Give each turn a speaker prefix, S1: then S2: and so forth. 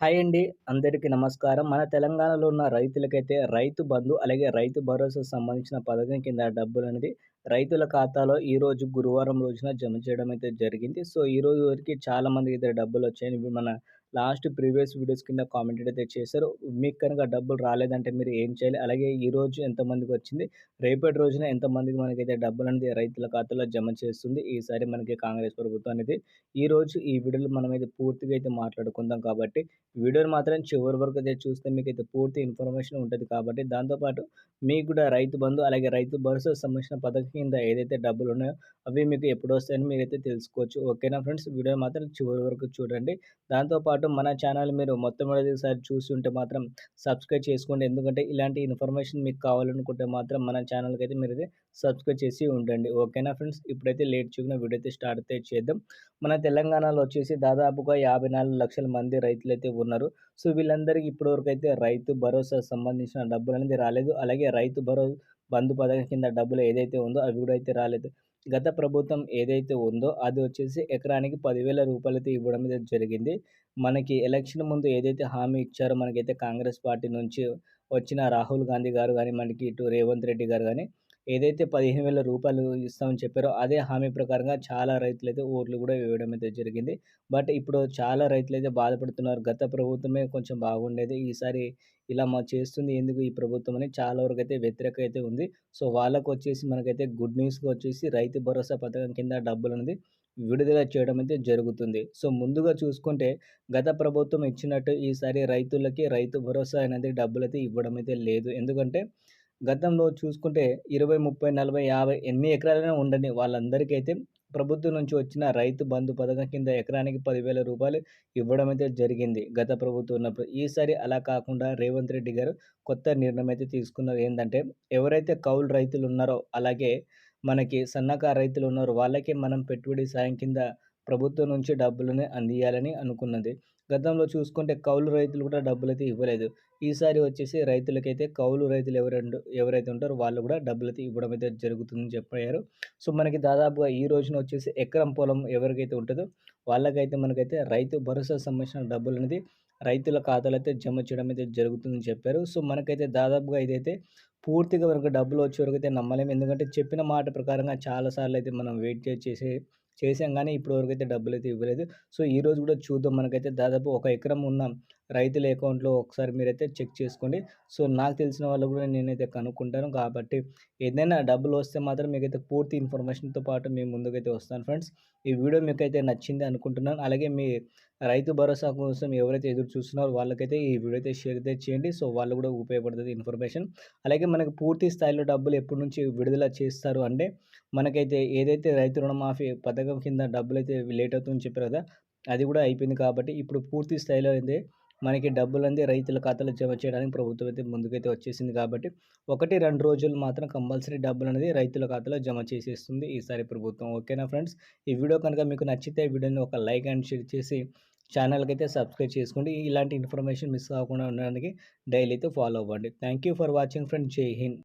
S1: Hi అండి. అందరికీ నమస్కారం. మన తెలంగాణలో ఉన్న రైతులకైతే రైతు బంధు అలాగే రైతు భరోసా సంబంధించిన పథకం కింద డబ్బులు అనేది రైతుల ఖాతాలో ఈ రోజు గురువారం రోజున జమ చేయడం అయితే జరిగింది. సో ఈ రోజు వరకు చాలా మందికి అయితే డబ్బులు వచ్చాయని మన లాస్ట్ ప్రీవియస్ వీడియోస్ కింద కామెంట్ అయితే చేశారు. మీకు కనుక డబ్బులు రాలేదంటే మీరు ఏం చేయాలి? అలాగే ఈ రోజు ఎంతమందికి వచ్చింది? రేపటి రోజున ఎంతమందికి మనకైతే డబ్బులు అనేది రైతుల ఖాతాలో జమ చేస్తుంది? ఈసారి మనకి కాంగ్రెస్ ప్రభుత్వం అనేది ఈ రోజు ఈ వీడియోలో మనం అయితే పూర్తిగా అయితే మాట్లాడుకుందాం కాబట్టి వీడియోని మాత్రం చివరి వరకు అయితే చూస్తే మీకు అయితే పూర్తి ఇన్ఫర్మేషన్ ఉంటుంది కాబట్టి దాంతోపాటు మీకు కూడా రైతు బంధు అలాగే రైతు భరోసా సంబంధించిన పథకం కింద ఏదైతే డబ్బులు ఉన్నాయో అవి మీకు ఎప్పుడు వస్తాయని మీరైతే తెలుసుకోవచ్చు. ఓకేనా ఫ్రెండ్స్? వీడియో మాత్రం చివరి వరకు చూడండి. దాంతోపాటు మన ఛానల్ మీరు మొట్టమొదటిసారి చూసి ఉంటే మాత్రం సబ్స్క్రైబ్ చేసుకోండి. ఎందుకంటే ఇలాంటి ఇన్ఫర్మేషన్ మీకు కావాలనుకుంటే మాత్రం మన ఛానల్కి అయితే మీరు అయితే సబ్స్క్రైబ్ చేసి ఉండండి. ఓకేనా ఫ్రెండ్స్? ఇప్పుడైతే లేట్ చూసిన వీడియో అయితే స్టార్ట్ అయితే చేద్దాం. మన తెలంగాణలో వచ్చేసి దాదాపుగా యాభై నాలుగు లక్షల మంది రైతులు అయితే ఉన్నారు. సో వీళ్ళందరికీ ఇప్పటివరకు అయితే రైతు భరోసా సంబంధించిన డబ్బులు అనేది రాలేదు. అలాగే రైతు భరోసా బంధు పథకం కింద డబ్బులు ఏదైతే ఉందో అవి కూడా అయితే రాలేదు. గత ప్రభుత్వం ఏదైతే ఉందో అది వచ్చేసి ఎకరానికి పదివేల రూపాయలు అయితే ఇవ్వడం అయితే జరిగింది. మనకి ఎలక్షన్ ముందు ఏదైతే హామీ ఇచ్చారో మనకైతే కాంగ్రెస్ పార్టీ నుంచి వచ్చిన రాహుల్ గాంధీ గారు కానీ మనకి ఇటు రేవంత్ రెడ్డి గారు కానీ ఏదైతే పదిహేను వేల రూపాయలు ఇస్తామని చెప్పారో అదే హామీ ప్రకారంగా చాలా రైతులు అయితే ఓట్లు కూడా వేయడం అయితే జరిగింది. బట్ ఇప్పుడు చాలా రైతులు అయితే బాధపడుతున్నారు. గత ప్రభుత్వమే కొంచెం బాగుండేది. ఈసారి ఇలా మా చేస్తుంది ఎందుకు ఈ ప్రభుత్వం అని చాలా వరకు అయితే వ్యతిరేక అయితే ఉంది. సో వాళ్ళకు వచ్చేసి మనకైతే గుడ్ న్యూస్గా వచ్చేసి రైతు భరోసా పథకం కింద డబ్బులు అనేది విడుదల చేయడం అయితే జరుగుతుంది. సో ముందుగా చూసుకుంటే గత ప్రభుత్వం ఇచ్చినట్టు ఈసారి రైతులకి రైతు భరోసా అనేది డబ్బులు అయితే ఇవ్వడం అయితే లేదు. ఎందుకంటే గతంలో చూసుకుంటే ఇరవై ముప్పై నలభై యాభై ఎన్ని ఎకరాలైనా ఉండని వాళ్ళందరికైతే ప్రభుత్వం నుంచి వచ్చిన రైతు బంధు పథకం కింద ఎకరానికి పదివేల రూపాయలు ఇవ్వడం అయితే జరిగింది. గత ప్రభుత్వం ఉన్నప్పుడు ఈసారి అలా కాకుండా రేవంత్ రెడ్డి గారు కొత్త నిర్ణయం అయితే తీసుకున్నారు. ఏంటంటే ఎవరైతే కౌలు రైతులు ఉన్నారో అలాగే మనకి సన్నకారు రైతులు ఉన్నారో వాళ్ళకే మనం పెట్టుబడి సాయం కింద ప్రభుత్వం నుంచి డబ్బులని అందియాలని అనుకున్నది. గతంలో చూసుకుంటే కౌలు రైతులు కూడా డబ్బులు అయితే ఇవ్వలేదు. ఈసారి వచ్చేసి రైతులకైతే కౌలు రైతులు ఎవరు ఎవరైతే ఉంటారో వాళ్ళు కూడా డబ్బులు అయితే ఇవ్వడం అయితే జరుగుతుందని చెప్పారు. సో మనకి దాదాపుగా ఈ రోజున వచ్చేసి ఎకరం పొలం ఎవరికైతే ఉంటుందో వాళ్ళకైతే మనకైతే రైతు భరోసా సంబంధించిన డబ్బులు అనేది రైతుల ఖాతాలు అయితే జమ చేయడం అయితే జరుగుతుందని చెప్పారు. సో మనకైతే దాదాపుగా ఇదైతే పూర్తిగా మనకు డబ్బులు వచ్చే వరకు అయితే నమ్మలేము. ఎందుకంటే చెప్పిన మాట ప్రకారంగా చాలాసార్లు అయితే మనం వెయిట్ చేసి చేసాం కానీ ఇప్పటివరకు అయితే డబ్బులు అయితే ఇవ్వలేదు. సో ఈరోజు కూడా చూద్దాం. మనకైతే దాదాపు ఒక ఎకరం ఉన్న రైతుల అకౌంట్లో ఒకసారి మీరైతే చెక్ చేసుకోండి. సో నాకు తెలిసిన వాళ్ళు కూడా నేనైతే కనుక్కుంటాను కాబట్టి ఏదైనా డబ్బులు వస్తే మాత్రం మీకైతే పూర్తి ఇన్ఫర్మేషన్తో పాటు మేము ముందుకైతే వస్తాను ఫ్రెండ్స్. ఈ వీడియో మీకైతే నచ్చింది అనుకుంటున్నాను. అలాగే మీ రైతు భరోసా కోసం ఎవరైతే ఎదురు చూస్తున్నారో వాళ్ళకైతే ఈ వీడియో అయితే షేర్ అయితే చేయండి. సో వాళ్ళు కూడా ఉపయోగపడుతుంది ఇన్ఫర్మేషన్. అలాగే మనకు పూర్తి స్థాయిలో డబ్బులు ఎప్పటి నుంచి విడుదల చేస్తారు అంటే మనకైతే ఏదైతే రైతు రుణమాఫీ పథకం కింద డబ్బులు అయితే లేట్ అవుతుందని చెప్పారు కదా అది కూడా అయిపోయింది కాబట్టి ఇప్పుడు పూర్తి స్థాయిలో అయితే మనకి డబ్బులు రైతుల ఖాతాలో జమ చేయడానికి ప్రభుత్వం అయితే ముందుకైతే వచ్చేసింది కాబట్టి ఒకటి రెండు రోజులు మాత్రం కంపల్సరీ డబ్బులు అనేది రైతుల ఖాతాలో జమ చేసేస్తుంది ఈసారి ప్రభుత్వం. ఓకేనా ఫ్రెండ్స్? ఈ వీడియో కనుక మీకు నచ్చితే వీడియోని ఒక లైక్ అండ్ షేర్ చేసి ఛానల్కి అయితే సబ్స్క్రైబ్ చేసుకోండి. ఇలాంటి ఇన్ఫర్మేషన్ మిస్ అవ్వకుండా ఉండడానికి డైలీ అయితే ఫాలో అవ్వండి. Thank you for watching friend Jai Hind.